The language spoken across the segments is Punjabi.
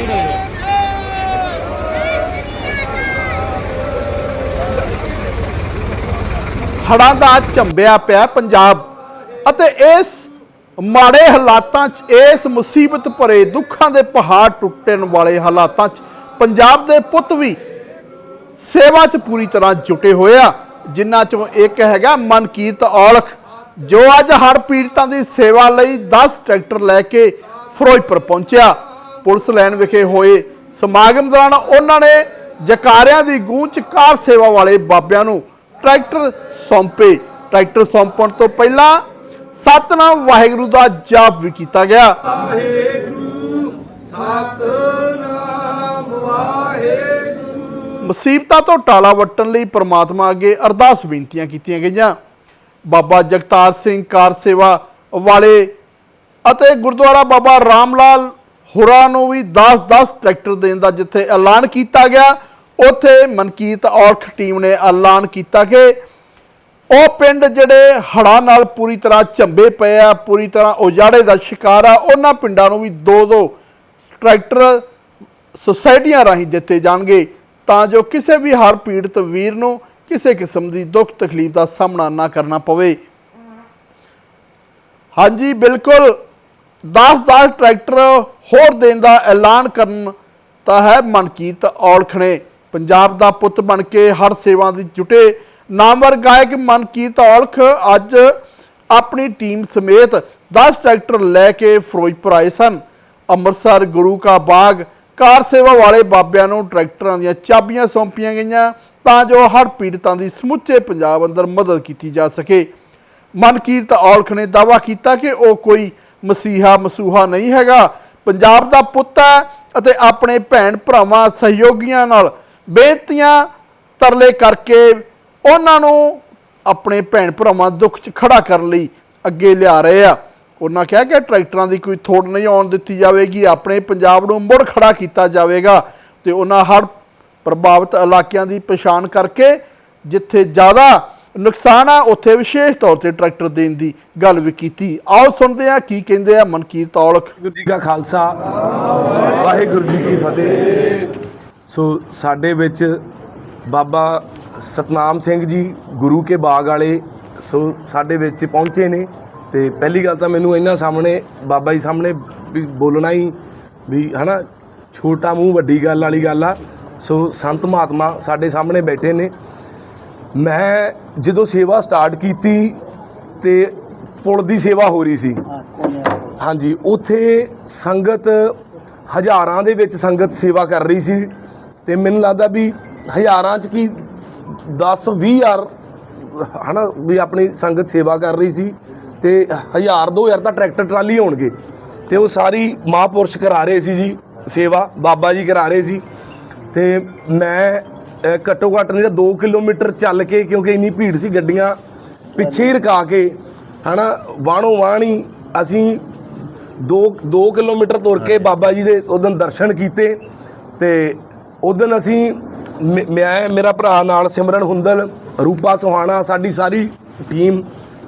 ਸਾਈਡ ਹੋ ਜਾਓ ਹੜ੍ਹਾਂ ਦਾ ਝੰਬਿਆ ਪਿਆ ਪੰਜਾਬ ਅਤੇ ਇਸ ਮਾੜੇ ਹਾਲਾਤਾਂ 'ਚ, ਇਸ ਮੁਸੀਬਤ ਭਰੇ ਦੁੱਖਾਂ ਦੇ ਪਹਾੜ ਟੁੱਟਣ ਵਾਲੇ ਹਾਲਾਤਾਂ 'ਚ ਪੰਜਾਬ ਦੇ ਪੁੱਤ ਵੀ ਸੇਵਾ 'ਚ ਪੂਰੀ ਤਰ੍ਹਾਂ ਜੁਟੇ ਹੋਏ ਆ, ਜਿਨ੍ਹਾਂ 'ਚੋਂ ਇੱਕ ਹੈਗਾ ਮਨਕੀਰਤ ਔਲਖ, ਜੋ ਅੱਜ ਹੜ੍ਹ ਪੀੜਤਾਂ ਦੀ ਸੇਵਾ ਲਈ 10 ਟਰੈਕਟਰ ਲੈ ਕੇ ਫਿਰੋਜ਼ਪੁਰ ਪਹੁੰਚਿਆ। ਪੁਲਿਸ ਲਾਈਨ ਵਿਖੇ ਹੋਏ ਸਮਾਗਮ ਦੌਰਾਨ ਉਹਨਾਂ ਨੇ ਜਕਾਰਿਆਂ ਦੀ ਗੂੰਜ ਕਾਰ ਸੇਵਾ ਵਾਲੇ ਬਾਬਿਆਂ ਨੂੰ ਟਰੈਕਟਰ ਸੌਂਪੇ। ਟਰੈਕਟਰ ਸੌਂਪਣ ਤੋਂ ਪਹਿਲਾਂ ਸਤਨਾਮ ਵਾਹਿਗੁਰੂ ਦਾ ਜਾਪ ਵੀ ਕੀਤਾ ਗਿਆ। ਮੁਸੀਬਤਾਂ ਤੋਂ ਟਾਲਾ ਵੱਟਣ ਲਈ ਪ੍ਰਮਾਤਮਾ ਅੱਗੇ ਅਰਦਾਸ ਬੇਨਤੀਆਂ ਕੀਤੀਆਂ ਗਈਆਂ। ਬਾਬਾ ਜਗਤਾਰ ਸਿੰਘ ਕਾਰ ਸੇਵਾ ਵਾਲੇ ਅਤੇ ਗੁਰਦੁਆਰਾ ਬਾਬਾ ਰਾਮ ਲਾਲ ਹੁਰਾ ਨੂੰ ਵੀ 10-10 ਟਰੈਕਟਰ ਦੇਣ ਦਾ ਜਿੱਥੇ ਐਲਾਨ ਕੀਤਾ ਗਿਆ, ਉੱਥੇ ਮਨਕੀਤ ਔਰਖ ਟੀਮ ਨੇ ਐਲਾਨ ਕੀਤਾ ਕਿ ਉਹ ਪਿੰਡ ਜਿਹੜੇ ਹੜ੍ਹਾਂ ਨਾਲ ਪੂਰੀ ਤਰ੍ਹਾਂ ਝੰਬੇ ਪਏ ਆ, ਪੂਰੀ ਤਰ੍ਹਾਂ ਉਜਾੜੇ ਦਾ ਸ਼ਿਕਾਰ ਆ, ਉਹਨਾਂ ਪਿੰਡਾਂ ਨੂੰ ਵੀ ਦੋ ਦੋ ਟਰੈਕਟਰ ਸੁਸਾਇਟੀਆਂ ਰਾਹੀਂ ਦਿੱਤੇ ਜਾਣਗੇ ਤਾਂ ਜੋ ਕਿਸੇ ਵੀ ਹਰ ਪੀੜਤ ਵੀਰ ਨੂੰ ਕਿਸੇ ਕਿਸਮ ਦੀ ਦੁੱਖ ਤਕਲੀਫ ਦਾ ਸਾਹਮਣਾ ਨਾ ਕਰਨਾ ਪਵੇ। ਹਾਂਜੀ, ਬਿਲਕੁਲ। 10-10 ਟਰੈਕਟਰ ਹੋਰ ਦੇਣ ਦਾ ਐਲਾਨ ਕਰਨ ਤਾਂ ਹੈ ਮਨਕੀਰਤ ਔਲਖ ਨੇ ਪੰਜਾਬ ਦਾ ਪੁੱਤ ਬਣ ਕੇ ਹਰ ਸੇਵਾ ਦੀ ਜੁਟੇ। ਨਾਮਵਰ ਗਾਇਕ ਮਨਕੀਰਤ ਔਲਖ ਅੱਜ ਆਪਣੀ ਟੀਮ ਸਮੇਤ 10 ਟਰੈਕਟਰ ਲੈ ਕੇ ਫਿਰੋਜ਼ਪੁਰ ਆਏ ਸਨ। ਅੰਮ੍ਰਿਤਸਰ, ਗੁਰੂ ਕਾ ਬਾਗ, ਕਾਰ ਸੇਵਾ ਵਾਲੇ ਬਾਬਿਆਂ ਨੂੰ ਟਰੈਕਟਰਾਂ ਦੀਆਂ ਚਾਬੀਆਂ ਸੌਂਪੀਆਂ ਗਈਆਂ ਤਾਂ ਜੋ ਹਰ ਪੀੜਤਾਂ ਦੀ ਸਮੁੱਚੇ ਪੰਜਾਬ ਅੰਦਰ ਮਦਦ ਕੀਤੀ ਜਾ ਸਕੇ। ਮਨਕੀਰਤ ਔਲਖ ਨੇ ਦਾਵਾ ਕੀਤਾ ਕਿ ਉਹ ਕੋਈ ਮਸੀਹਾ ਮਸੂਹਾ ਨਹੀਂ ਹੈਗਾ। ਪੰਜਾਬ ਦਾ ਪੁੱਤ ਹੈ ਅਤੇ ਆਪਣੇ ਭੈਣ ਭਰਾਵਾਂ ਸਹਿਯੋਗੀਆਂ ਨਾਲ ਬੇਨਤੀਆਂ ਤਰਲੇ ਕਰਕੇ ਉਹਨਾਂ ਨੂੰ ਆਪਣੇ ਭੈਣ ਭਰਾਵਾਂ ਦੁੱਖ 'ਚ ਖੜਾ ਕਰਨ ਲਈ ਅੱਗੇ ਲਿਆ ਰਹੇ ਆ। ਉਹਨਾਂ ਕਿਹਾ ਕਿ ਟਰੈਕਟਰਾਂ ਦੀ ਕੋਈ ਥੋੜ ਨਹੀਂ ਆਉਣ ਦਿੱਤੀ ਜਾਵੇਗੀ, ਆਪਣੇ ਪੰਜਾਬ ਨੂੰ ਮੁੜ ਖੜਾ ਕੀਤਾ ਜਾਵੇਗਾ ਤੇ ਉਹਨਾਂ ਹਰ ਪ੍ਰਭਾਵਿਤ ਇਲਾਕਿਆਂ ਦੀ ਪਛਾਣ ਕਰਕੇ ਜਿੱਥੇ ਜ਼ਿਆਦਾ ਨੁਕਸਾਨ ਆ, ਉੱਥੇ ਵਿਸ਼ੇਸ਼ ਤੌਰ ਤੇ ਟਰੈਕਟਰ ਦੇਣ ਦੀ ਗੱਲ ਵੀ ਕੀਤੀ। ਆਓ ਸੁਣਦੇ ਆ ਕੀ ਕਹਿੰਦੇ ਆ ਮਨਕੀਰ ਔਲਖ ਵਾਹਿਗੁਰੂ ਜੀ ਕਾ ਖਾਲਸਾ, ਵਾਹਿਗੁਰੂ ਜੀ ਕੀ ਫਤਿਹ। ਸੋ ਸਾਡੇ ਵਿੱਚ ਬਾਬਾ ਸਤਨਾਮ ਸਿੰਘ ਜੀ ਗੁਰੂ ਕੇ ਬਾਗ ਵਾਲੇ, ਸੋ ਸਾਡੇ ਵਿੱਚ ਪਹੁੰਚੇ ਨੇ। ਤੇ ਪਹਿਲੀ ਗੱਲ ਤਾਂ ਮੈਨੂੰ ਇਹਨਾਂ ਸਾਹਮਣੇ, ਬਾਬਾ ਜੀ ਸਾਹਮਣੇ ਵੀ ਬੋਲਣਾ ਹੀ, ਵੀ ਹਨਾ, ਛੋਟਾ ਮੂੰਹ ਵੱਡੀ ਗੱਲ ਵਾਲੀ ਗੱਲ ਆ। ਸੋ ਸੰਤ ਮਹਾਤਮਾ ਸਾਡੇ ਸਾਹਮਣੇ ਬੈਠੇ ਨੇ। ਮੈਂ ਜਦੋਂ ਸੇਵਾ ਸਟਾਰਟ ਕੀਤੀ ਤੇ ਪੁਲ ਦੀ ਸੇਵਾ ਹੋ ਰਹੀ ਸੀ। ਹਾਂਜੀ ਉੱਥੇ ਸੰਗਤ ਹਜ਼ਾਰਾਂ ਦੇ ਵਿੱਚ ਸੰਗਤ ਸੇਵਾ ਕਰ ਰਹੀ ਸੀ ਤੇ ਮੈਨੂੰ ਲੱਗਦਾ ਵੀ ਹਜ਼ਾਰਾਂ ਚ ਕੀ 10 20 ਹਜ਼ਾਰ ਹਨਾ ਵੀ ਆਪਣੀ ਸੰਗਤ ਸੇਵਾ ਕਰ ਰਹੀ ਸੀ ਤੇ ਹਜ਼ਾਰ 2000 ਤਾਂ ਟਰੈਕਟਰ ਟਰਾਲੀ ਹੋਣਗੇ ਤੇ ਉਹ ਸਾਰੀ ਮਹਾਂਪੁਰਸ਼ ਕਰਾ ਰਹੇ ਸੀ ਜੀ ਸੇਵਾ ਬਾਬਾ ਜੀ ਕਰਾ ਰਹੇ ਸੀ ਤੇ ਮੈਂ ਘੱਟੋ ਘੱਟ ਨਹੀਂ ਤਾਂ 2 ਕਿਲੋਮੀਟਰ ਚੱਲ ਕੇ ਕਿਉਂਕਿ ਇੰਨੀ ਭੀੜ ਸੀ ਗੱਡੀਆਂ ਪਿੱਛੇ ਹੀ ਰਕਾ ਕੇ ਹਨਾ ਵਾਣੋ ਵਾਣੀ ਅਸੀਂ 2 2 ਕਿਲੋਮੀਟਰ ਤੁਰ ਕੇ ਬਾਬਾ ਜੀ ਦੇ ਉਦੋਂ ਦਰਸ਼ਨ ਕੀਤੇ ਤੇ ਉਦੋਂ ਅਸੀਂ ਮ- ਮੇਰਾ ਭਰਾ ਨਾਲ ਸਿਮਰਨ ਹੁੰਦਲ ਰੂਪਾ ਸੁਹਾਣਾ ਸਾਡੀ ਸਾਰੀ ਟੀਮ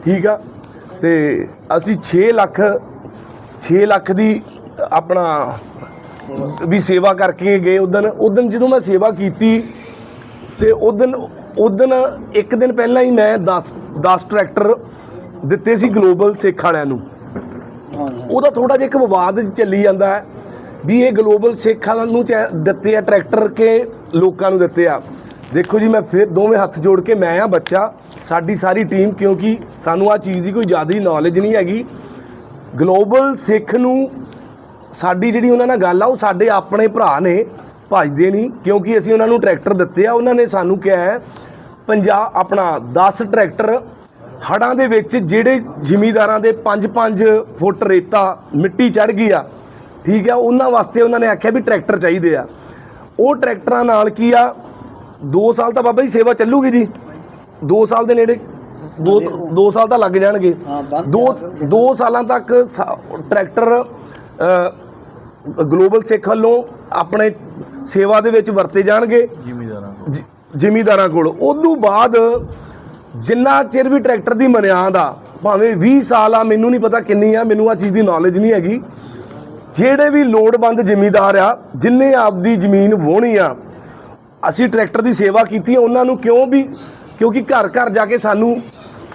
ਠੀਕ ਆ? ਤੇ ਅਸੀਂ 6 ਲੱਖ 6 ਲੱਖ ਦੀ ਆਪਣਾ ਵੀ ਸੇਵਾ ਕਰਕੇ ਗਏ ਉਦੋਂ ਉਦੋਂ ਜਦੋਂ ਮੈਂ ਸੇਵਾ ਕੀਤੀ ਤੇ ਉਹ ਦਿਨ ਇੱਕ ਦਿਨ ਪਹਿਲਾਂ ਹੀ ਮੈਂ 10 10 ਟਰੈਕਟਰ ਦਿੱਤੇ ਸੀ ਗਲੋਬਲ ਸਿੱਖ ਵਾਲਿਆਂ ਨੂੰ। ਉਹਦਾ ਥੋੜਾ ਜਿਹਾ ਇੱਕ ਵਿਵਾਦ ਚੱਲੀ ਜਾਂਦਾ ਹੈ ਵੀ ਇਹ ਗਲੋਬਲ ਸਿੱਖ ਵਾਲਿਆਂ ਨੂੰ ਚੈ- ਦਿੱਤੇ ਆ ਟਰੈਕਟਰ ਕੇ ਲੋਕਾਂ ਨੂੰ ਦਿੱਤੇ ਆ। ਦੇਖੋ ਜੀ, ਮੈਂ ਫਿਰ ਦੋਵੇਂ ਹੱਥ ਜੋੜ ਕੇ ਮੈਂ ਆ ਬੱਚਾ, ਸਾਡੀ ਸਾਰੀ ਟੀਮ, ਕਿਉਂਕਿ ਸਾਨੂੰ ਆ ਚੀਜ਼ ਦੀ ਕੋਈ ਜ਼ਿਆਦਾ ਨੌਲੇਜ ਨਹੀਂ ਹੈਗੀ। ਗਲੋਬਲ ਸਿੱਖ ਨੂੰ ਸਾਡੀ ਜਿਹੜੀ ਉਹਨਾਂ ਨਾਲ ਗੱਲ ਆ, ਉਹ ਸਾਡੇ ਆਪਣੇ ਭਰਾ ਨੇ। ਭਜਦੇ ਨਹੀਂ ਕਿਉਂਕਿ ਅਸੀਂ ਉਹਨਾਂ ਨੂੰ ਟਰੈਕਟਰ ਦਿੱਤੇ ਆ। ਉਹਨਾਂ ਨੇ ਸਾਨੂੰ ਕਿਹਾ ਹੈ ਪੰਜਾਬ ਆਪਣਾ 10 ਟਰੈਕਟਰ ਹੜਾਂ ਦੇ ਵਿੱਚ ਜਿਹੜੇ ਜ਼ਿਮੀਦਾਰਾਂ ਦੇ 5-5 ਫੁੱਟ ਰੇਤਾ ਮਿੱਟੀ ਚੜ ਗਈ ਆ ਠੀਕ ਆ ਉਹਨਾਂ ਵਾਸਤੇ ਉਹਨਾਂ ਨੇ ਆਖਿਆ ਵੀ ਟਰੈਕਟਰ ਚਾਹੀਦੇ ਆ। ਉਹ ਟਰੈਕਟਰਾਂ ਨਾਲ ਕੀ ਆ 2 ਸਾਲ ਤਾਂ ਬਾਬਾ ਜੀ ਸੇਵਾ ਚੱਲੂਗੀ ਜੀ। 2 ਸਾਲ ਦੇ ਨੇੜੇ 2 2 ਸਾਲ ਤਾਂ ਲੱਗ ਜਾਣਗੇ। ਦੋ ਦੋ ਸਾਲਾਂ ਤੱਕ ਟਰੈਕਟਰ ਗਲੋਬਲ ਸਿੱਖ ਵੱਲੋਂ ਆਪਣੇ ਸੇਵਾ ਦੇ ਵਿੱਚ ਵਰਤੇ ਜਾਣਗੇ। ਜ਼ਿਮੀਦਾਰਾਂ ਜ਼ਿਮੀਦਾਰਾਂ ਕੋਲ। ਉਦੋਂ ਬਾਅਦ ਜਿੰਨਾ ਚਿਰ ਵੀ ਟਰੈਕਟਰ ਦੀ ਮਨਿਆਦ ਆ ਭਾਵੇਂ 20 ਸਾਲ ਆ ਮੈਨੂੰ ਨਹੀਂ ਪਤਾ ਕਿੰਨੀ ਆ ਮੈਨੂੰ ਆ ਚੀਜ਼ ਦੀ ਨੌਲੇਜ ਨਹੀਂ ਹੈਗੀ। ਜਿਹੜੇ ਵੀ ਲੋੜਵੰਦ ਜ਼ਿਮੀਂਦਾਰ ਆ ਜਿਨਨੇ ਆਪਦੀ ਜ਼ਮੀਨ ਵਾਹੁਣੀ ਆ ਅਸੀਂ ਟਰੈਕਟਰ ਦੀ ਸੇਵਾ ਕੀਤੀ ਉਹਨਾਂ ਨੂੰ ਕਿਉਂ ਵੀ ਕਿਉਂਕਿ ਘਰ ਘਰ ਜਾ ਕੇ ਸਾਨੂੰ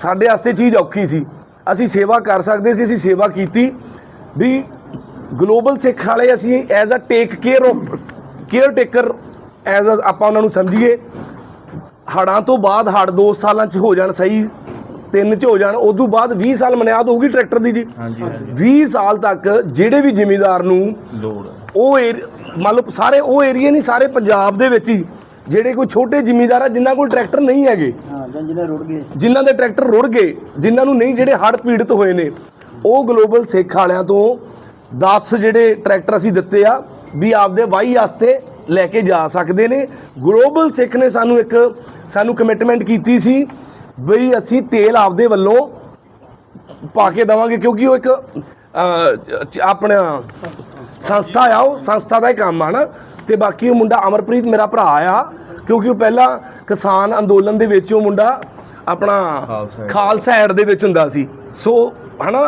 ਸਾਡੇ ਵਾਸਤੇ ਚੀਜ਼ ਔਖੀ ਸੀ। ਅਸੀਂ ਸੇਵਾ ਕਰ ਸਕਦੇ ਸੀ ਅਸੀਂ ਸੇਵਾ ਕੀਤੀ। ਵੀ ਗਲੋਬਲ ਸਿੱਖ ਵਾਲੇ ਅਸੀਂ as a take care of caretaker as ਆਪਾਂ ਉਹਨਾਂ ਨੂੰ ਸਮਝੀਏ ਹੜਾਂ ਤੋਂ ਬਾਅਦ ਹੜ 2 ਸਾਲਾਂ ਚ ਹੋ ਜਾਣ ਸਹੀ ਤਿੰਨ ਚ ਹੋ ਜਾਣ ਉਦੋਂ ਬਾਅਦ 20 ਸਾਲ ਮਨਿਆਦ ਹੋਊਗੀ ਟਰੈਕਟਰ ਦੀ ਜੀ। ਹਾਂਜੀ ਹਾਂਜੀ। 20 ਸਾਲ ਤੱਕ ਜਿਹੜੇ ਵੀ ਜ਼ਿਮੀਂਦਾਰ ਨੂੰ ਲੋੜ ਉਹ ਏਰ- ਮੰਨ ਲਓ ਸਾਰੇ ਉਹ ਏਰੀਆ ਨਹੀਂ ਸਾਰੇ ਪੰਜਾਬ ਦੇ ਵਿੱਚ ਹੀ ਜਿਹੜੇ ਕੋਈ ਛੋਟੇ ਜ਼ਿਮੀਂਦਾਰ ਆ ਜਿਨ੍ਹਾਂ ਕੋਲ ਟਰੈਕਟਰ ਨਹੀਂ ਹੈਗੇ। ਹਾਂ ਜਾਂ ਜਿਹਨੇ ਰੁੜ ਗਏ। ਜਿਨ੍ਹਾਂ ਦੇ ਟਰੈਕਟਰ ਰੁੜ ਗਏ ਜਿਨ੍ਹਾਂ ਨੂੰ ਨਹੀਂ ਜਿਹੜੇ ਹੜ੍ਹ ਪੀੜਤ ਹੋਏ ਨੇ ਉਹ ਗਲੋਬਲ ਸਿੱਖ ਵਾਲਿਆਂ ਤੋਂ 10 ਜਿਹੜੇ ਟਰੈਕਟਰ ਅਸੀਂ ਦਿੱਤੇ ਆ ਵੀ ਆਪਦੇ ਵਾਹੀ ਵਾਸਤੇ ਲੈ ਕੇ ਜਾ ਸਕਦੇ ਨੇ। ਗਲੋਬਲ ਸਿੱਖ ਨੇ ਸਾਨੂੰ ਇੱਕ ਸਾਨੂੰ ਕਮਿਟਮੈਂਟ ਕੀਤੀ ਸੀ ਬਈ ਅਸੀਂ ਤੇਲ ਆਪਦੇ ਵੱਲੋਂ ਪਾ ਕੇ ਦਵਾਂਗੇ ਕਿਉਂਕਿ ਉਹ ਇੱਕ ਆਪਣਾ ਸੰਸਥਾ ਆ ਉਹ ਸੰਸਥਾ ਦਾ ਹੀ ਕੰਮ ਆ ਨਾ। ਤੇ ਬਾਕੀ ਉਹ ਮੁੰਡਾ ਅਮਰਪ੍ਰੀਤ ਮੇਰਾ ਭਰਾ ਆ ਕਿਉਂਕਿ ਉਹ ਪਹਿਲਾਂ ਕਿਸਾਨ ਅੰਦੋਲਨ ਦੇ ਵਿੱਚ ਉਹ ਮੁੰਡਾ ਆਪਣਾ। ਖਾਲਸਾ ਐਡ ਦੇ ਵਿੱਚ ਹੁੰਦਾ ਸੀ। ਸੋ ਹਨਾ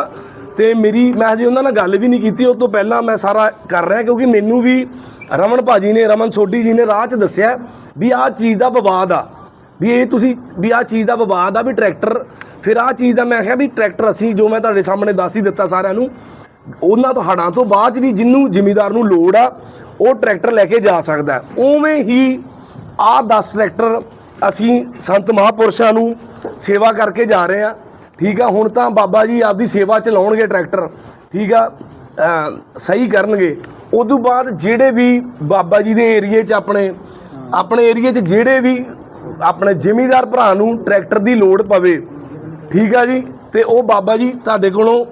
ਤੇ ਮੇਰੀ, ਮੈਂ ਹਜੇ ਉਹਨਾਂ ਨਾਲ ਗੱਲ ਵੀ ਨਹੀਂ ਕੀਤੀ ਉਸ ਤੋਂ ਪਹਿਲਾਂ ਮੈਂ ਸਾਰਾ ਕਰ ਰਿਹਾ, ਕਿਉਂਕਿ ਮੈਨੂੰ ਵੀ ਰਮਨ ਭਾਜੀ ਨੇ, ਰਮਨ ਸੋਢੀ ਜੀ ਨੇ ਰਾਹ 'ਚ ਦੱਸਿਆ ਵੀ ਆਹ ਚੀਜ਼ ਦਾ ਵਿਵਾਦ ਆ, ਵੀ ਇਹ ਤੁਸੀਂ, ਵੀ ਆਹ ਚੀਜ਼ ਦਾ ਵਿਵਾਦ ਆ, ਵੀ ਟਰੈਕਟਰ, ਫਿਰ ਆਹ ਚੀਜ਼ ਦਾ ਮੈਂ ਕਿਹਾ ਵੀ ਟਰੈਕਟਰ ਅਸੀਂ ਜੋ ਮੈਂ ਤੁਹਾਡੇ ਸਾਹਮਣੇ ਦੱਸ ਹੀ ਦਿੱਤਾ ਸਾਰਿਆਂ ਨੂੰ, ਉਹਨਾਂ ਤੋਂ ਹੜਾਂ ਤੋਂ ਬਾਅਦ 'ਚ ਵੀ ਜਿੰਨੂੰ ਜ਼ਿਮੀਦਾਰ ਨੂੰ ਲੋੜ ਆ, ਉਹ ਟਰੈਕਟਰ ਲੈ ਕੇ ਜਾ ਸਕਦਾ ਉਵੇਂ ਹੀ ਆਹ 10 ਟਰੈਕਟਰ ਅਸੀਂ ਸੰਤ ਮਹਾਪੁਰਸ਼ਾਂ ਨੂੰ ਸੇਵਾ ਕਰਕੇ ਜਾ ਰਹੇ ਆ ਠੀਕ ਆ, ਹੁਣ ਤਾਂ ਬਾਬਾ ਜੀ ਆਪਦੀ ਸੇਵਾ ਚ ਲਾਉਣਗੇ ਟਰੈਕਟਰ, ਠੀਕ ਆ ਸਹੀ ਕਰਨਗੇ। ਉਦੋਂ ਬਾਅਦ ਜਿਹੜੇ ਵੀ ਬਾਬਾ ਜੀ ਦੇ ਏਰੀਏ 'ਚ ਆਪਣੇ ਆਪਣੇ ਏਰੀਏ 'ਚ ਜਿਹੜੇ ਵੀ ਆਪਣੇ ਜ਼ਿਮੀਦਾਰ ਭਰਾ ਨੂੰ ਟਰੈਕਟਰ ਦੀ ਲੋੜ ਪਵੇ, ਠੀਕ ਆ ਜੀ, ਤੇ ਉਹ ਬਾਬਾ ਜੀ ਤੁਹਾਡੇ ਕੋਲੋਂ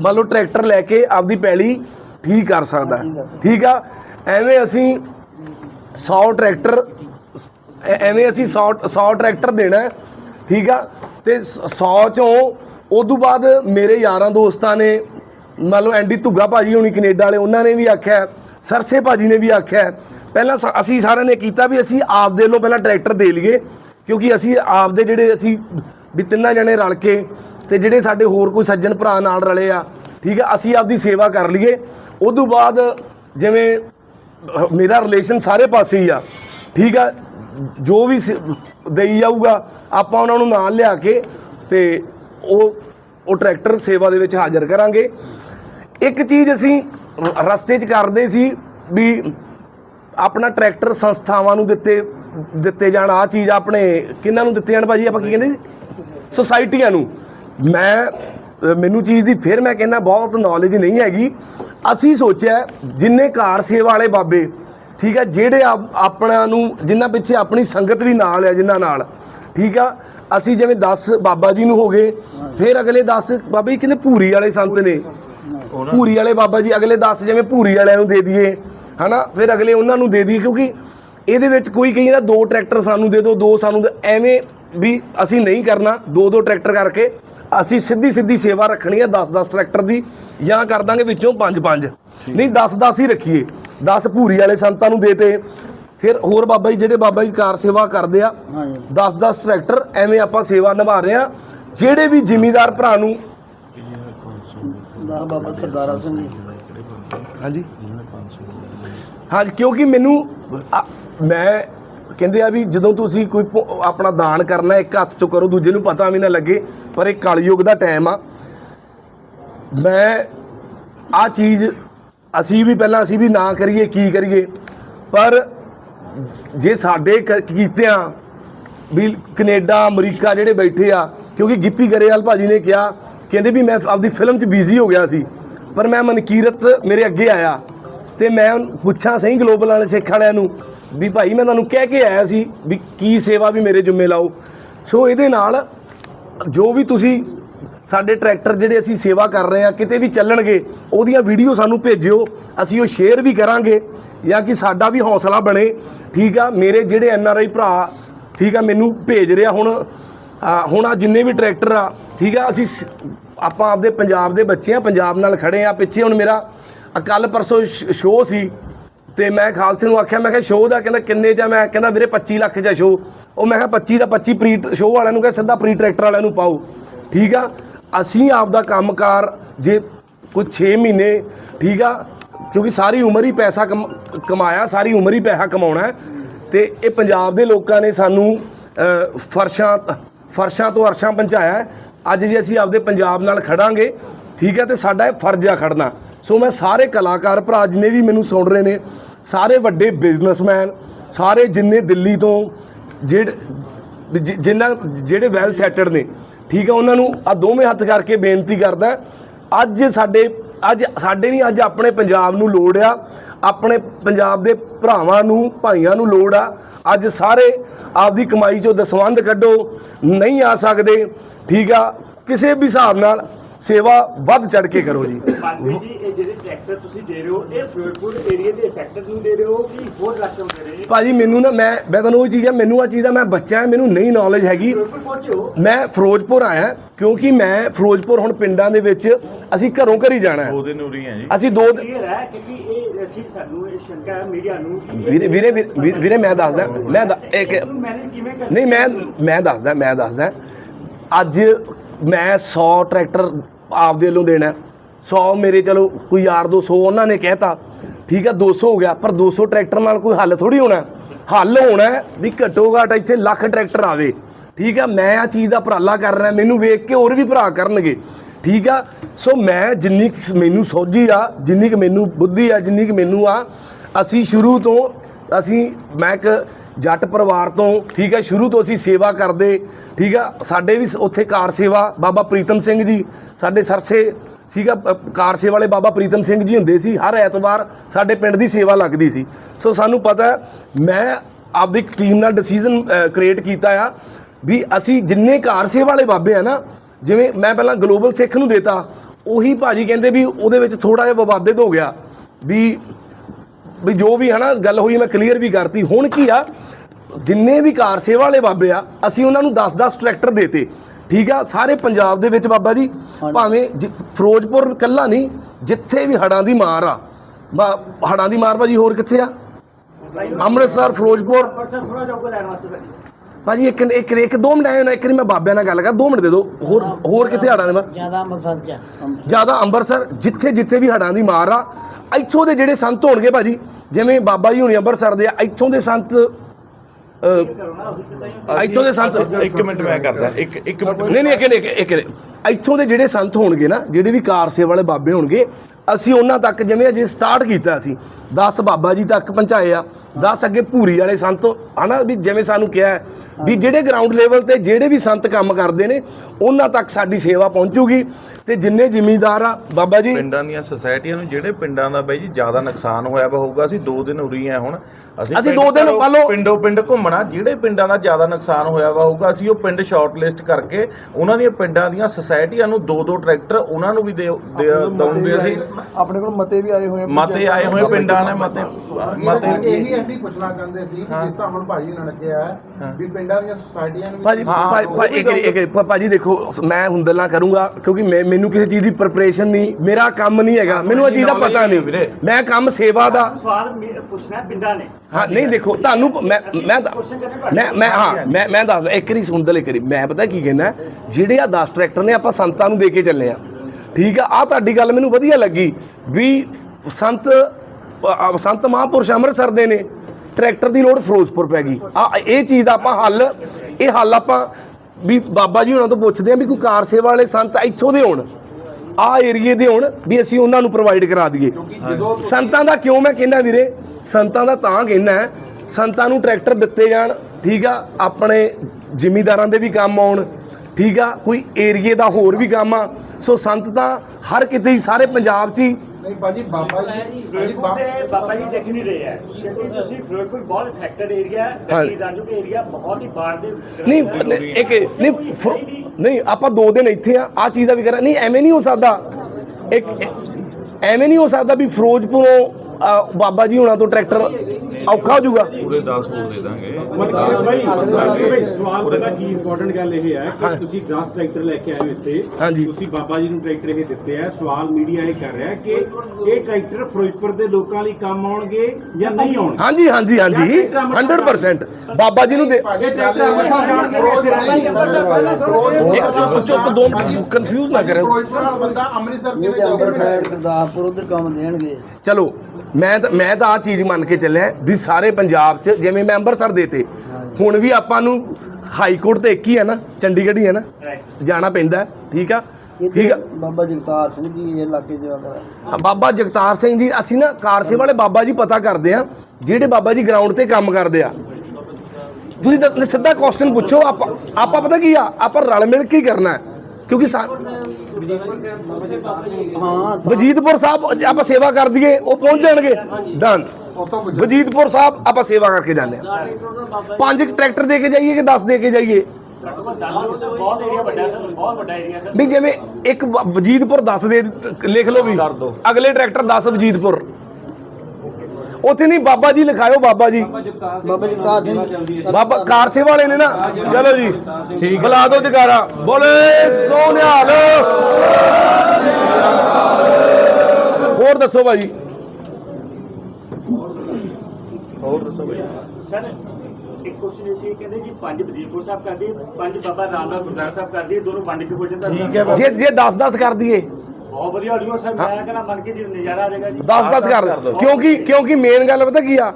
ਮੰਨ ਲਓ ਟਰੈਕਟਰ ਲੈ ਕੇ ਆਪਦੀ ਪੈਲੀ ਠੀਕ ਕਰ ਸਕਦਾ ਠੀਕ ਆ, ਐਵੇਂ ਅਸੀਂ 100 ਟਰੈਕਟਰ ਐਵੇਂ ਅਸੀਂ 100 100 ਟਰੈਕਟਰ ਦੇਣਾ ਠੀਕ ਆ? ਤੇ 100 ਚੋਂ ਉਦੋਂ ਬਾਅਦ ਮੇਰੇ ਯਾਰਾਂ ਦੋਸਤਾਂ ਨੇ, ਮੰਨ ਲਓ ਐਂਡੀ ਧੁੱਗਾ ਭਾਜੀ ਹੋਣੀ ਕੈਨੇਡਾ ਵਾਲੇ, ਉਹਨਾਂ ਨੇ ਵੀ ਆਖਿਆ, ਸਰਸੇ ਭਾਜੀ ਨੇ ਵੀ ਆਖਿਆ, ਪਹਿਲਾਂ ਸ- ਅਸੀਂ ਸਾਰਿਆਂ ਨੇ ਕੀਤਾ ਵੀ ਅਸੀਂ ਆਪ ਦੇ ਵੱਲੋਂ ਪਹਿਲਾਂ ਟਰੈਕਟਰ ਦੇ ਲਈਏ, ਕਿਉਂਕਿ ਅਸੀਂ ਆਪਦੇ ਜਿਹੜੇ ਅਸੀਂ ਵੀ ਤਿੰਨਾਂ ਜਣੇ ਰਲ ਕੇ ਤੇ ਜਿਹੜੇ ਸਾਡੇ ਹੋਰ ਕੋਈ ਸੱਜਣ ਭਰਾ ਨਾਲ ਰਲੇ ਆ, ਠੀਕ ਆ, ਅਸੀਂ ਆਪਦੀ ਸੇਵਾ ਕਰ ਲਈਏ। ਉਦੋਂ ਬਾਅਦ ਜਿਵੇਂ ਮੇਰਾ ਰਿਲੇਸ਼ਨ ਸਾਰੇ ਪਾਸੇ ਹੀ ਆ, ਠੀਕ ਆ, ਜੋ ਵੀ ਸ- ਦੇਈ ਜਾਊਗਾ, ਆਪਾਂ ਉਹਨਾਂ ਨੂੰ ਨਾਲ ਲਿਆ ਕੇ ਤੇ ਉਹ ਉਹ ਟਰੈਕਟਰ ਸੇਵਾ ਦੇ ਵਿੱਚ ਹਾਜ਼ਰ ਕਰਾਂਗੇ। ਇੱਕ ਚੀਜ਼ ਅਸੀਂ ਰਸਤੇ 'ਚ ਕਰਦੇ ਸੀ ਵੀ ਆਪਣਾ ਟਰੈਕਟਰ ਸੰਸਥਾਵਾਂ ਨੂੰ ਦਿੱਤੇ ਦਿੱਤੇ ਜਾਣ। ਆ ਚੀਜ਼ ਆਪਣੇ ਕਿਹਨਾਂ ਨੂੰ ਦਿੱਤੇ ਜਾਣ ਭਾਜੀ? ਆਪਾਂ ਕੀ ਕਹਿੰਦੇ ਜੀ? ਸੁਸਾਇਟੀਆਂ ਨੂੰ। ਮੈਂ, ਮੈਨੂੰ ਚੀਜ਼ ਦੀ ਫਿਰ ਮੈਂ ਕਹਿੰਦਾ ਬਹੁਤ ਨੌਲੇਜ ਨਹੀਂ ਹੈਗੀ। ਅਸੀਂ ਸੋਚਿਆ ਜਿੰਨੇ ਕਾਰ ਸੇਵਾ ਵਾਲੇ ਬਾਬੇ ਠੀਕ ਆ? ਜਿਹੜੇ ਆਪ- ਆਪਣਾ ਨੂੰ, ਜਿਨ੍ਹਾਂ ਪਿੱਛੇ ਆਪਣੀ ਸੰਗਤ ਵੀ ਨਾਲ ਆ, ਜਿਨ੍ਹਾਂ ਨਾਲ। ਠੀਕ ਆ? ਅਸੀਂ ਜਿਵੇਂ 10 ਬਾਬਾ ਜੀ ਨੂੰ ਹੋ ਗਏ, ਫਿਰ ਅਗਲੇ 10 ਬਾਬਾ ਜੀ ਕਹਿੰਦੇ ਭੂਰੀ ਵਾਲੇ ਸੰਤ ਨੇ। ਭੂਰੀ ਵਾਲੇ ਬਾਬਾ ਜੀ ਅਗਲੇ 10 ਜਿਵੇਂ ਭੂਰੀ ਵਾਲਿਆਂ ਨੂੰ ਦੇ ਦਈਏ, ਹਨਾ? ਫਿਰ ਅਗਲੇ ਉਹਨਾਂ ਨੂੰ ਦੇ ਦਈਏ, ਕਿਉਂਕਿ ਇਹਦੇ ਵਿੱਚ ਕੋਈ ਕਹੀ ਜਾਂਦਾ, ਦੋ ਟਰੈਕਟਰ ਸਾਨੂੰ ਦੇ ਦਿਓ ਦੋ ਸਾਨੂੰ ਐਵੇਂ ਵੀ ਅਸੀਂ ਨਹੀਂ ਕਰਨਾ, ਦੋ ਦੋ ਟਰੈਕਟਰ ਕਰਕੇ ਅਸੀਂ ਸਿੱਧੀ ਸਿੱਧੀ ਸੇਵਾ ਰੱਖਣੀ ਹੈ 10 10 ਟਰੈਕਟਰ ਦੀ, ਜਾਂ ਕਰ ਦਾਂਗੇ ਵਿੱਚੋਂ 5 5 ਨਹੀਂ 10 10 ਹੀ ਰੱਖੀਏ। 10 ਭੂਰੀ ਵਾਲੇ ਸੰਤਾਂ ਨੂੰ ਦੇਤੇ ਫਿਰ ਹੋਰ ਬਾਬਾ ਜੀ ਜਿਹੜੇ ਬਾਬਾ ਜੀ ਕਾਰ ਸੇਵਾ ਕਰਦੇ ਆ ਹਾਂਜੀ 10 10 ਟਰੈਕਟਰ ਐਵੇਂ ਆਪਾਂ ਸੇਵਾ ਨਿਭਾ ਰਹੇ ਆ। ਜਿਹੜੇ ਵੀ ਜ਼ਿਮੀਦਾਰ ਭਰਾ ਨੂੰ ਦਾ ਬਾਬਾ ਸਰਦਾਰਾ ਸਿੰਘ ਜੀ। ਹਾਂਜੀ। ਹਾਂਜੀ ਕਿਉਂਕਿ ਮੈਨੂੰ ਮੈਂ ਕਹਿੰਦੇ ਆ ਵੀ ਜਦੋਂ ਤੁਸੀਂ ਕੋਈ ਆਪਣਾ ਦਾਨ ਕਰਨਾ ਇੱਕ ਹੱਥ ਚੋਂ ਕਰੋ ਦੂਜੇ ਨੂੰ ਪਤਾ ਵੀ ਨਾ ਲੱਗੇ ਪਰ ਇਹ ਕਲਯੁਗ ਦਾ ਟਾਈਮ ਆ। ਮੈਂ ਆ ਚੀਜ਼ ਅਸੀਂ ਵੀ ਪਹਿਲਾਂ ਅਸੀਂ ਵੀ ਨਾ ਕਰੀਏ, ਕੀ ਕਰੀਏ? ਪਰ ਜੇ ਸਾਡੇ ਕ- ਕੀਤਿਆਂ ਵੀ ਕੈਨੇਡਾ, ਅਮਰੀਕਾ ਜਿਹੜੇ ਬੈਠੇ ਆ, ਕਿਉਂਕਿ ਗਿੱਪੀ ਗਰੇਵਾਲ ਭਾਜੀ ਨੇ ਕਿਹਾ, ਕਹਿੰਦੇ ਵੀ ਮੈਂ ਆਪਦੀ ਫਿਲਮ 'ਚ ਬਿਜ਼ੀ ਹੋ ਗਿਆ ਸੀ, ਪਰ ਮੈਂ ਮਨਕੀਰਤ ਮੇਰੇ ਅੱਗੇ ਆਇਆ ਤੇ ਮੈਂ ਪੁੱਛਾਂ ਸਹੀ ਗਲੋਬਲ ਵਾਲੇ ਸਿੱਖ ਵਾਲਿਆਂ ਨੂੰ, ਵੀ ਭਾਈ ਮੈਂ ਤੁਹਾਨੂੰ ਕਹਿ ਕੇ ਆਇਆ ਸੀ ਵੀ ਕੀ ਸੇਵਾ ਵੀ ਮੇਰੇ ਜੁੰਮੇ ਲਾਓ। ਸੋ ਇਹਦੇ ਨਾਲ ਜੋ ਵੀ ਤੁਸੀਂ ਸਾਡੇ ਟਰੈਕਟਰ ਜਿਹੜੇ ਅਸੀਂ ਸੇਵਾ ਕਰ ਰਹੇ ਆ ਕਿਤੇ ਵੀ ਚੱਲਣਗੇ, ਉਹਦੀਆਂ ਵੀਡੀਓ ਸਾਨੂੰ ਭੇਜਿਓ, ਅਸੀਂ ਉਹ ਸ਼ੇਅਰ ਵੀ ਕਰਾਂਗੇ, ਜਾਂ ਕਿ ਸਾਡਾ ਵੀ ਹੌਸਲਾ ਬਣੇ। ਠੀਕ ਆ, ਮੇਰੇ ਜਿਹੜੇ ਐਨ ਆਰ ਆਈ ਭਰਾ, ਠੀਕ ਆ, ਮੈਨੂੰ ਭੇਜ ਰਿਹਾ ਹੁਣ ਹੁਣ ਆ ਜਿੰਨੇ ਵੀ ਟਰੈਕਟਰ ਆ, ਠੀਕ ਆ, ਅਸੀਂ ਸ- ਆਪਾਂ ਆਪਦੇ ਪੰਜਾਬ ਦੇ ਬੱਚੇ ਆ, ਪੰਜਾਬ ਨਾਲ ਖੜੇ ਆ, ਪਿੱਛੇ ਹੁਣ ਮੇਰਾ ਕੱਲ ਪਰਸੋਂ ਸ਼ੋਅ ਸੀ, ਤੇ ਮੈਂ ਖਾਲਸੇ ਨੂੰ ਆਖਿਆ, ਮੈਂ ਕਿਹਾ ਸ਼ੋਅ ਦਾ ਕਹਿੰਦਾ ਕਿੰਨੇ ਜਾਂ, ਮੈਂ ਕਹਿੰਦਾ ਵੀਰੇ 25 ਲੱਖ ਜਾਂ ਸ਼ੋਅ ਉਹ ਮੈਂ ਕਿਹਾ 25 ਦਾ 25 ਪ੍ਰੀ ਸ਼ੋਅ ਵਾਲਿਆਂ ਨੂੰ ਕਿਹਾ, ਸਿੱਧਾ ਪ੍ਰੀ ਟਰੈਕਟਰ ਵਾਲਿਆਂ ਨੂੰ ਪਾਓ। ਠੀਕ ਆ ਅਸੀਂ ਆਪਦਾ ਕੰਮਕਾਰ ਜੇ ਕੋਈ 6 ਮਹੀਨੇ ਠੀਕ ਆ ਕਿਉਂਕਿ ਸਾਰੀ ਉਮਰ ਹੀ ਪੈਸਾ ਕਮ- ਕਮਾਇਆ ਸਾਰੀ ਉਮਰ ਹੀ ਪੈਸਾ ਕਮਾਉਣਾ ਹੈ ਤੇ ਇਹ ਪੰਜਾਬ ਦੇ ਲੋਕਾਂ ਨੇ ਸਾਨੂੰ ਅ, ਫਰਸ਼ਾਂ ਫਰਸ਼ਾਂ ਤੋਂ ਅਰਸ਼ਾਂ ਪਹੁੰਚਾਇਆ ਅੱਜ ਜੇ ਅਸੀਂ ਆਪਦੇ ਪੰਜਾਬ ਨਾਲ ਖੜਾਂਗੇ ਠੀਕ ਹੈ ਤੇ ਸਾਡਾ ਇਹ ਫਰਜ਼ ਆ ਖੜਨਾ। ਸੋ ਮੈਂ ਸਾਰੇ ਕਲਾਕਾਰ ਭਰਾ ਜਿਨੇ ਵੀ ਮੈਨੂੰ ਸੁਣ ਰਹੇ ਨੇ ਸਾਰੇ ਵੱਡੇ ਬਿਜ਼ਨਸਮੈਨ ਸਾਰੇ ਜਿੰਨੇ ਦਿੱਲੀ ਤੋਂ ਜਿਹੜੇ ਜਿ- ਜਿਨ੍ਹਾਂ ਜਿਹੜੇ ਵੈਲ ਸੈਟਡ ਨੇ ਠੀਕ ਆ, ਉਹਨਾਂ ਨੂੰ ਆ ਦੋਵੇਂ ਹੱਥ ਕਰਕੇ ਬੇਨਤੀ ਕਰਦਾ ਅੱਜ ਸਾਡੇ ਅੱਜ ਸਾਡੇ ਨਹੀਂ, ਅੱਜ ਆਪਣੇ ਪੰਜਾਬ ਨੂੰ ਲੋੜ ਆ। ਆਪਣੇ ਪੰਜਾਬ ਦੇ ਭਰਾਵਾਂ ਨੂੰ, ਭਾਈਆਂ ਨੂੰ ਲੋੜ ਆ। ਅੱਜ ਸਾਰੇ ਆਪਦੀ ਕਮਾਈ ਚੋਂ ਦਸਵੰਧ ਕੱਢੋ, ਨਹੀਂ ਆ ਸਕਦੇ। ਠੀਕ ਆ, ਕਿਸੇ ਵੀ ਹਿਸਾਬ ਨਾਲ ਸੇਵਾ ਵੱਧ ਚੜ ਕੇ ਕਰੋ ਜੀ ਮਾਨਵੀ ਜੀ ਇਹ ਜਿਹੜੇ ਟਰੈਕਟਰ ਤੁਸੀਂ ਦੇ ਰਹੇ ਹੋ? ਇਹ ਫਿਰੋਜ਼ਪੁਰ ਏਰੀਆ ਦੇ ਇਫੈਕਟਡ ਨੂੰ ਦੇ ਰਹੇ ਹੋ ਕਿ ਹੋਰ ਇਲਾਕਿਆਂ ਨੂੰ ਦੇ ਰਹੇ ਹੋ? ਭਾਜੀ ਮੈਨੂੰ ਨਾ ਮੈਂ ਮੈਂ ਤੁਹਾਨੂੰ ਉਹ ਚੀਜ਼ ਆ ਮੈਨੂੰ ਆ ਚੀਜ਼ ਦਾ ਮੈਂ ਬੱਚਾ ਹਾਂ ਮੈਨੂੰ ਨਹੀਂ ਨੌਲੇਜ ਹੈਗੀ। ਫਿਰੋਜ਼ਪੁਰ ਪਹੁੰਚੇ ਹੋ? ਮੈਂ ਫਿਰੋਜ਼ਪੁਰ ਆਇਆ ਕਿਉਂਕਿ ਮੈਂ ਫਿਰੋਜ਼ਪੁਰ ਹੁਣ ਪਿੰਡਾਂ ਦੇ ਵਿੱਚ ਅਸੀਂ ਘਰੋਂ ਘਰੀ ਜਾਣਾ ਹੈ। ਦੋ ਦਿਨ ਉਰੀ ਹੈ ਜੀ। ਅਸੀਂ ਦੋ ਦਿਨ- ਕਲੀਅਰ ਹੈ ਕਿਉਂਕਿ ਇਹ ਅਸੀਂ ਸਾਨੂੰ ਇਹ ਸ਼ੰਕਾ ਹੈ ਮੀਡੀਆ ਨੂੰ ਵੀਰੇ ਵੀਰੇ ਵੀਰੇ- ਵੀਰੇ ਮੈਂ ਦੱਸਦਾ ਮੈਂ ਦੱਸ- ਇੱਕ ਇਹਨੂੰ ਮੈਨੇਜ ਕਿਵੇਂ ਕਰ ਨਹੀਂ ਮੈਂ ਮੈਂ ਦੱਸਦਾ ਮੈਂ ਦੱਸਦਾ। ਅੱਜ ਮੈਂ 100 ਟਰੈਕਟਰ ਆਪਦੇ ਵੱਲੋਂ ਦੇਣਾ 100 ਮੇਰੇ ਚਲੋ ਕੋਈ ਯਾਰ 200 ਉਹਨਾਂ ਨੇ ਕਹਿਤਾ। ਠੀਕ ਹੈ 200 ਹੋ ਗਿਆ, ਪਰ 200 ਟਰੈਕਟਰ ਨਾਲ ਕੋਈ ਹੱਲ ਥੋੜੀ ਹੋਣਾ। ਹੱਲ ਹੋਣਾ ਵੀ ਘੱਟੋ ਘੱਟ ਇੱਥੇ ਲੱਖ ਟਰੈਕਟਰ ਆਵੇ। ਠੀਕ ਆ, ਮੈਂ ਆ ਚੀਜ਼ ਦਾ ਉਪਰਾਲਾ ਕਰ ਰਿਹਾ, ਮੈਨੂੰ ਵੇਖ ਕੇ ਹੋਰ ਵੀ ਭਰਾ ਕਰਨਗੇ। ਠੀਕ ਆ, ਸੋ ਮੈਂ ਜਿੰਨੀ ਕੁ ਮੈਨੂੰ ਸੋਝੀ ਆ, ਜਿੰਨੀ ਕਿ ਮੈਨੂੰ ਬੁੱਧੀ ਆ, ਜਿੰਨੀ ਕਿ ਮੈਨੂੰ ਆ, ਅਸੀਂ ਸ਼ੁਰੂ ਤੋਂ ਅਸੀਂ, ਮੈਂ ਇੱਕ ਜੱਟ ਪਰਿਵਾਰ ਤੋਂ, ਠੀਕ ਹੈ ਸ਼ੁਰੂ ਤੋਂ ਅਸੀਂ ਸੇਵਾ ਕਰਦੇ। ਠੀਕ ਆ, ਸਾਡੇ ਵੀ ਸ, ਉੱਥੇ ਕਾਰ ਸੇਵਾ, ਬਾਬਾ ਪ੍ਰੀਤਮ ਸਿੰਘ ਜੀ, ਸਾਡੇ ਸਰਸੇ ਸੀਗਾ ਕਾਰ ਸੇਵਾ ਵਾਲੇ ਬਾਬਾ ਪ੍ਰੀਤਮ ਸਿੰਘ ਜੀ ਹੁੰਦੇ ਸੀ, ਹਰ ਐਤਵਾਰ ਸਾਡੇ ਪਿੰਡ ਦੀ ਸੇਵਾ ਲੱਗਦੀ ਸੀ। ਸੋ ਸਾਨੂੰ ਪਤਾ ਮੈਂ ਆਪਦੀ ਟੀਮ ਨਾਲ ਡਿਸੀਜਨ ਕ੍ਰੀਏਟ ਕੀਤਾ ਆ ਵੀ ਅਸੀਂ ਜਿੰਨੇ ਕਾਰ ਸੇਵਾ ਵਾਲੇ ਬਾਬੇ ਆ ਨਾ, ਜਿਵੇਂ ਮੈਂ ਪਹਿਲਾਂ ਗਲੋਬਲ ਸਿੱਖ ਨੂੰ ਦੇਤਾ, ਉਹੀ ਭਾਜੀ ਕਹਿੰਦੇ ਵੀ ਉਹਦੇ ਵਿੱਚ ਥੋੜਾ ਜਿਹਾ ਵਿਵਾਦਿਤ ਹੋ ਗਿਆ ਵੀ ਵੀ ਜੋ ਵੀ ਹਨਾ ਗੱਲ ਹੋਈ ਮੈਂ ਕਲੀਅਰ ਵੀ ਕਰਤੀ। ਹੁਣ ਕੀ ਆ, ਜਿੰਨੇ ਵੀ ਕਾਰ ਸੇਵਾ ਵਾਲੇ ਬਾਬੇ ਆ, ਅਸੀਂ ਉਹਨਾਂ ਨੂੰ 10-10 ਟਰੈਕਟਰ ਦੇਤੇ। ਠੀਕ ਆ ਸਾਰੇ ਪੰਜਾਬ ਦੇ ਵਿੱਚ ਬਾਬਾ ਜੀ ਭਾਵੇਂ ਫਿਰੋਜ਼ਪੁਰ ਕੱਲਾ ਨਹੀਂ ਜਿੱਥੇ ਵੀ ਹੜਾਂ ਦੀ ਮਾਰ ਆ ਹੜਾਂ ਦੀ ਮਾਰ ਭਾਜੀ ਹੋਰ ਕਿੱਥੇ ਆ? ਅੰਮ੍ਰਿਤਸਰ ਫਿਰੋਜ਼ਪੁਰ। ਥੋੜਾ ਲੈਣ ਵਾਸਤੇ ਭਾਜੀ। ਇੱਕ ਇੱਕ ਇੱਕ ਦੋ ਮਿੰਟ ਆਏ ਨਾ ਇੱਕ ਵਾਰੀ ਮੈਂ ਬਾਬਿਆਂ ਨਾਲ ਗੱਲ ਕਰ ਦੋ ਮਿੰਟ ਦੇ ਦਿਓ ਹੋਰ ਹੋਰ ਕਿੱਥੇ ਹੜਾਂ ਦੀ ਮਾਰ? ਜ਼ਿਆਦਾ ਮਸਲ ਚ ਜ਼ਿਆਦਾ ਅੰਮ੍ਰਿਤਸਰ ਜਿੱਥੇ ਜਿੱਥੇ ਵੀ ਹੜਾਂ ਦੀ ਮਾਰ ਆ ਇੱਥੋਂ ਦੇ ਜਿਹੜੇ ਸੰਤ ਹੋਣਗੇ ਭਾਜੀ ਜਿਵੇਂ ਬਾਬਾ ਜੀ ਹੁਣੀ ਅੰਮ੍ਰਿਤਸਰ ਦੇ ਆ ਇੱਥੋਂ ਦੇ ਸੰਤ ਇੱਥੋਂ ਦੇ ਸੰਤ ਇੱਕ ਮਿੰਟ ਮੈਂ ਕਰਦਾ ਇੱਕ ਇੱਕ ਮਿੰਟ ਨਹੀਂ ਨਹੀਂ ਇੱਕ ਇੱਕ। ਇੱਥੋਂ ਦੇ ਜਿਹੜੇ ਸੰਤ ਹੋਣਗੇ ਨਾ ਜਿਹੜੇ ਵੀ ਕਾਰ ਸੇਵਾ ਵਾਲੇ ਬਾਬੇ ਹੋਣਗੇ ਅਸੀਂ ਉਹਨਾਂ ਤੱਕ ਜਿਵੇਂ ਅਜੇ ਸਟਾਰਟ ਕੀਤਾ ਸੀ 10 ਬਾਬਾ ਜੀ ਤੱਕ ਪਹੁੰਚਾਏ ਆ 10 ਅੱਗੇ ਭੂਰੀ ਵਾਲੇ ਸੰਤ ਹਨਾ ਵੀ ਜਿਵੇਂ ਸਾਨੂੰ ਕਿਹਾ ਵੀ ਜਿਹੜੇ ਗਰਾਊਂਡ ਲੈਵਲ ਤੇ ਜਿਹੜੇ ਵੀ ਸੰਤ ਕੰਮ ਕਰਦੇ ਨੇ ਉਹਨਾਂ ਤੱਕ ਸਾਡੀ ਸੇਵਾ ਪਹੁੰਚੂਗੀ। ਤੇ ਜਿੰਨੇ ਜ਼ਿਮੀਂਦਾਰ ਆ ਬਾਬਾ ਜੀ। ਪਿੰਡਾਂ ਦੀਆਂ ਸੁਸਾਇਟੀਆਂ ਨੂੰ ਜਿਹੜੇ ਪਿੰਡਾਂ ਦਾ ਬਾਈ ਜੀ ਜ਼ਿਆਦਾ ਨੁਕਸਾਨ ਹੋਇਆ ਵਾ ਹੋਊਗਾ ਅਸੀਂ ਦੋ ਦਿਨ ਉਰੀ ਆ ਹੁਣ। ਅਸੀਂ ਪਿੰਡ ਦੋ ਦਿਨ ਘਰੋਂ ਮੰਨ ਲਓ- ਪਿੰਡੋਂ ਪਿੰਡ ਘੁੰਮਣਾ ਜਿਹੜੇ ਪਿੰਡਾਂ ਦਾ ਜ਼ਿਆਦਾ ਨੁਕਸਾਨ ਹੋਇਆ ਵਾ ਹੋਊਗਾ ਅਸੀਂ ਉਹ ਪਿੰਡ ਸ਼ਾਰਟ ਲਿਸਟ ਕਰਕੇ ਉਹਨਾਂ ਦੀਆਂ ਪਿੰਡਾਂ ਦੀਆਂ ਸੁਸਾਇਟੀਆਂ ਨੂੰ ਦੋ ਦੋ ਟਰੈਕਟਰ ਉਹਨਾਂ ਨੂੰ ਵੀ ਦੇ ਦੇ- ਦਊਂਗੇ ਅਸੀਂ। ਆਪਣੇ ਕੋਲ ਮਤੇ ਵੀ ਆਏ ਹੋਏ ਆ ਮਤੇ ਆਏ ਹੋਏ ਪਿੰਡਾਂ ਨੇ ਮਤੇ ਮਤੇ ਇਹੀ ਅਸੀਂ ਪੁੱਛਣਾ ਚਾਹੁੰਦੇ ਸੀ ਕਿ ਜਿਸ ਤਰ੍ਹਾਂ ਹੁਣ ਭਾਜੀ ਨਾਲ ਲੱਗਿਆ ਹੈ ਵੀ ਪਿੰਡਾਂ ਦੀਆਂ ਸੁਸਾਇਟੀਆਂ ਨੂੰ ਭਾਜੀ ਹਾਂ, ਭਾਜੀ- ਇੱਕ ਇੱਕ ਇੱਕ ਭਾਜੀ ਦੇਖੋ ਮੈਂ ਹੁੰਦਲਾ ਕਰੂੰਗਾ ਕਿਉਂਕਿ ਮੈਂ ਮੈਨੂੰ ਕਿਸੇ ਚੀਜ਼ ਦੀ ਪ੍ਰਿਪਰੇਸ਼ਨ ਨਹੀਂ ਮੇਰਾ ਕੰਮ ਨਹੀਂ ਹੈਗਾ ਮੈਨੂੰ ਇਹ ਚੀਜ਼ ਦਾ ਪਤਾ ਨਹੀਂ ਵੀਰੇ। ਮੈਂ ਕੰਮ ਸੇਵਾ ਦਾ ਸਵਾਲ ਪੁੱਛਣਾ ਹੈ ਪਿੰਡਾਂ ਨੇ। ਹਾਂ ਨਹੀਂ ਦੇਖੋ ਤੁਹਾਨੂੰ ਮੈਂ ਮੈਂ ਮੈਂ ਮੈਂ ਹਾਂ ਮੈਂ ਮੈਂ ਦੱਸਦਾ ਇੱਕ ਵਾਰੀ ਸੁਣ ਲੈ ਕਰੀ ਮੈਂ ਪਤਾ ਕੀ ਕਹਿੰਦਾ ਜਿਹੜੇ ਆ 10 ਟਰੈਕਟਰ ਨੇ ਆਪਾਂ ਸੰਤਾਂ ਨੂੰ ਦੇ ਕੇ ਚੱਲੇ ਆ। ਠੀਕ ਆ ਆ ਤੁਹਾਡੀ ਗੱਲ ਮੈਨੂੰ ਵਧੀਆ ਲੱਗੀ ਵੀ ਸੰਤ ਸੰਤ ਮਹਾਂਪੁਰਸ਼ ਅੰਮ੍ਰਿਤਸਰ ਦੇ ਨੇ, ਟਰੈਕਟਰ ਦੀ ਲੋੜ ਫਿਰੋਜ਼ਪੁਰ ਪੈ ਗਈ। ਆ, ਇਹ ਚੀਜ਼ ਦਾ ਆਪਾਂ ਹੱਲ, ਇਹ ਹੱਲ ਆਪਾਂ ਵੀ ਬਾਬਾ ਜੀ ਉਹਨਾਂ ਤੋਂ ਪੁੱਛਦੇ ਆ ਵੀ ਕੋਈ ਕਾਰ ਸੇਵਾ ਵਾਲੇ ਸੰਤ ਇੱਥੋਂ ਦੇ ਹੋਣ, ਆ ਏਰੀਏ ਦੇ ਹੋਣ, ਵੀ ਅਸੀਂ ਉਹਨਾਂ ਨੂੰ ਪ੍ਰੋਵਾਈਡ ਕਰਾ ਦਈਏ। ਸੰਤਾਂ ਦਾ ਕਿਉਂ ਮੈਂ ਕਹਿੰਦਾ ਵੀਰੇ? ਸੰਤਾਂ ਦਾ ਤਾਂ ਕਹਿੰਦਾ, ਸੰਤਾਂ ਨੂੰ ਟਰੈਕਟਰ ਦਿੱਤੇ ਜਾਣ, ਠੀਕ ਆ, ਆਪਣੇ ਜ਼ਿਮੀਂਦਾਰਾਂ ਦੇ ਵੀ ਕੰਮ ਆਉਣ ਠੀਕ ਆ? ਕੋਈ ਏਰੀਏ ਦਾ ਹੋਰ ਵੀ ਕੰਮ ਆ। ਸੋ ਸੰਤ ਤਾਂ ਹਰ ਕਿਤੇ ਹੀ ਸਾਰੇ ਪੰਜਾਬ 'ਚ ਹੀ। ਨਹੀਂ ਭਾਜੀ ਬਾਬਾ ਜੀ ਬਾਬਾ ਜੀ ਦੇਖ ਨਹੀਂ ਰਹੇ ਕਿਉਂਕਿ ਤੁਸੀਂ ਫਿਰੋਜ਼ਪੁਰ ਬਹੁਤ ਇਫੈਕਟਡ ਏਰੀਆ ਹੈ। ਹਾਂ। ਗੱਡੀ ਰਾਜੂ ਕੇ ਏਰੀਆ ਬਹੁਤ ਹੀ ਬਾੜ ਦੇ ਨਹੀਂ ਨਹੀਂ, ਇੱਕ ਨਹੀਂ ਫਰ- ਨਹੀਂ ਆਪਾਂ ਦੋ ਦਿਨ ਇੱਥੇ ਆ ਆ ਚੀਜ਼ ਦਾ ਵੀ ਕਰਾਂ। ਨਹੀਂ ਐਵੇਂ ਨਹੀਂ ਹੋ ਸਕਦਾ। ਇੱਕ ਐਵੇਂ ਨਹੀਂ ਹੋ ਸਕਦਾ ਵੀ ਫਿਰੋਜ਼ਪੁਰੋਂ ਬਾਬਾ ਜੀ ਹੁਣਾਂ ਤੋਂ ਟਰੈਕਟਰ ਔਖਾ ਹੋ ਜਾਊਗਾ। ਪੂਰੇ 10 ਹੋਰ ਦੇ ਦਾਂਗੇ। ਮਤਲਬ ਭਾਈ ਭਾਈ ਸਵਾਲ ਪਤਾ ਕੀ ਇੰਪੋਰਟੈਂਟ ਗੱਲ ਇਹ ਹੈ ਕਿ ਤੁਸੀਂ ਗ੍ਰਾਸ ਟਰੈਕਟਰ ਲੈ ਕੇ ਆਏ ਹੋ ਇੱਥੇ। ਹਾਂਜੀ। ਤੁਸੀਂ ਬਾਬਾ ਜੀ ਨੂੰ ਟਰੈਕਟਰ ਇਹ ਦਿੱਤੇ ਆ। ਸਵਾਲ ਮੀਡੀਆ ਇਹ ਕਰ ਰਿਹਾ ਕਿ ਇਹ ਟਰੈਕਟਰ ਫਿਰੋਜ਼ਪੁਰ ਦੇ ਲੋਕਾਂ ਲਈ ਕੰਮ ਆਉਣਗੇ ਜਾਂ ਨਹੀਂ ਆਉਣਗੇ? ਹਾਂਜੀ ਹਾਂਜੀ ਹਾਂਜੀ। 100% ਬਾਬਾ ਜੀ ਨੂੰ ਦੇ ਇੱਕ ਚੁੱਪ ਚੁੱਪ ਕਨਫਿਊਜ਼ ਨਾ ਕਰਿਓ ਫਿਰੋਜ਼ਪੁਰ ਵਾਲਾ ਬੰਦਾ ਅੰਮ੍ਰਿਤਸਰ ਕਿਵੇਂ ਜਾਊਗਾ? ਗੁਰਦਾਸਪੁਰ ਉਧਰ ਕੰਮ ਦੇਣਗੇ। ਚਲੋ ਮੈਂ ਤਾਂ ਮੈਂ ਤਾਂ ਆ ਚੀਜ਼ ਮੰਨ ਕੇ ਚੱਲਿਆ ਵੀ ਸਾਰੇ ਪੰਜਾਬ 'ਚ ਜਿਵੇਂ ਮੈਂ ਅੰਮ੍ਰਿਤਸਰ ਦੇਤੇ ਹੁਣ ਵੀ ਆਪਾਂ ਨੂੰ ਹਾਈ ਕੋਰਟ ਤੇ ਇੱਕ ਹੀ ਹੈ ਨਾ ਚੰਡੀਗੜ੍ਹ ਹੀ ਹੈ ਨਾ ਜਾਣਾ ਪੈਂਦਾ ਠੀਕ ਆ? ਠੀਕ ਆ? ਬਾਬਾ ਜਗਤਾਰ ਸਿੰਘ ਜੀ ਇਹ ਇਲਾਕੇ ਆ। ਬਾਬਾ ਜਗਤਾਰ ਸਿੰਘ ਜੀ ਅਸੀਂ ਨਾ ਕਾਰਸੇ ਵਾਲੇ ਬਾਬਾ ਜੀ ਪਤਾ ਕਰਦੇ ਆ ਜਿਹੜੇ ਬਾਬਾ ਜੀ ਗਰਾਊਂਡ ਤੇ ਕੰਮ ਕਰਦੇ ਆ। ਤੁਸੀਂ ਤਾਂ ਸਿੱਧਾ ਕੁਐਸਚਨ ਪੁੱਛੋ ਆਪਾਂ ਆਪਾਂ ਪਤਾ ਕੀ ਆ? ਆਪਾਂ ਰਲ ਮਿਲ ਕੇ ਹੀ ਕਰਨਾ ਹੈ। ਕਿਉਂਕਿ ਹਾਂ ਵਜੀਦਪੁਰ ਸਾਹਿਬ ਆਪਾਂ ਸੇਵਾ ਕਰ ਦਈਏ ਉਹ ਪਹੁੰਚ ਜਾਣਗੇ। ਡਨ ਵਜੀਦਪੁਰ ਸਾਹਿਬ ਆਪਾਂ ਸੇਵਾ ਕਰਕੇ ਜਾਂਦੇ ਆ ਪੰਜ ਟਰੈਕਟਰ ਦੇ ਕੇ ਜਾਈਏ ਕਿ 10 ਦੇ ਕੇ ਜਾਈਏ? ਬਹੁਤ ਏਰੀਆ ਵੱਡਾ ਸਰ ਬਹੁਤ ਵੱਡਾ ਏਰੀਆ ਸਰ ਵੀ ਜਿਵੇਂ ਇੱਕ ਵਜੀਦਪੁਰ 10 ਦੇ ਲਿਖ ਲਓ ਵੀ। ਅਗਲੇ ਟਰੈਕਟਰ 10 ਵਜੀਦਪੁਰ। ਉੱਥੇ ਨਹੀਂ ਬਾਬਾ ਜੀ ਲਿਖਾਇਓ ਬਾਬਾ ਜੀ। ਬਾਬਾ ਜਗਤਾਰ ਸਿੰਘ ਜੀ ਬਾਬਾ ਕਾਰਸੇ ਵਾਲੇ ਨੇ ਨਾ। ਚਲੋ ਜੀ। ਠੀਕ ਬੁਲਾ ਦਿਓ ਜਗਾਰਾ। ਬੋਲੇ ਸੋਨਿਹਾਲ। ਹੋਰ ਦੱਸੋ ਭਾਈ। ਸਰ ਇੱਕ ਕੁਐਸਚਨ ਇਹ ਸੀ ਕਹਿੰਦੇ ਜੀ ਪੰਜ ਵਜੀਦਪੁਰ ਸਾਹਿਬ ਕਰਦੇ ਪੰਜ ਬਾਬਾ ਰਾਮਦਾਸ ਗੁਰਦੁਆਰਾ ਸਾਹਿਬ ਕਰਦੇ ਦੋਨੋਂ ਵੰਡ ਕੇ ਹੋ ਜਾਂਦਾ। ਠੀਕ ਹੈ ਜੇ ਜੇ 10 10 ਕਰ ਦਈਏ। ਬਹੁਤ ਵਧੀਆ ਸਰ ਮੈਂ ਕਹਿੰਦਾ ਮੰਨ ਕੇ ਜੀ ਨਜ਼ਾਰਾ ਆ ਜਾਏਗਾ ਜੀ। 10 10 ਕਰ ਦਿਓ ਕਿਉਂਕਿ ਕਿਉਂਕਿ ਮੇਨ ਗੱਲ ਪਤਾ ਕੀ ਆ?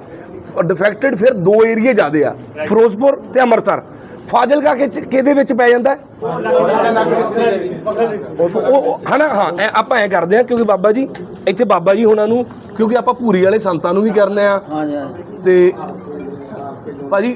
ਡਿਫੈਕਟਡ ਫਿਰ ਦੋ ਏਰੀਏ ਜ਼ਿਆਦੇ ਆ। ਫਿਰੋਜ਼ਪੁਰ ਤੇ ਅੰਮ੍ਰਿਤਸਰ। ਫਾਜ਼ਿਲਕਾ ਕਿ ਕਿਹਦੇ ਵਿੱਚ ਪੈ ਜਾਂਦਾ? ਉਹ ਹਨਾ ਹਾਂ ਆਪਾਂ ਐ ਕਰਦੇ ਆ ਕਿਉਂਕਿ ਬਾਬਾ ਜੀ ਇੱਥੇ ਬਾਬਾ ਜੀ ਹੁਣਾਂ ਨੂੰ ਕਿਉਂਕਿ ਆਪਾਂ ਪੂਰੀ ਵਾਲੇ ਸੰਤਾਂ ਨੂੰ ਵੀ ਕਰਨੇ ਆ। ਹਾਂ ਜੀ ਹਾਂ ਤੇ ਭਾਜੀ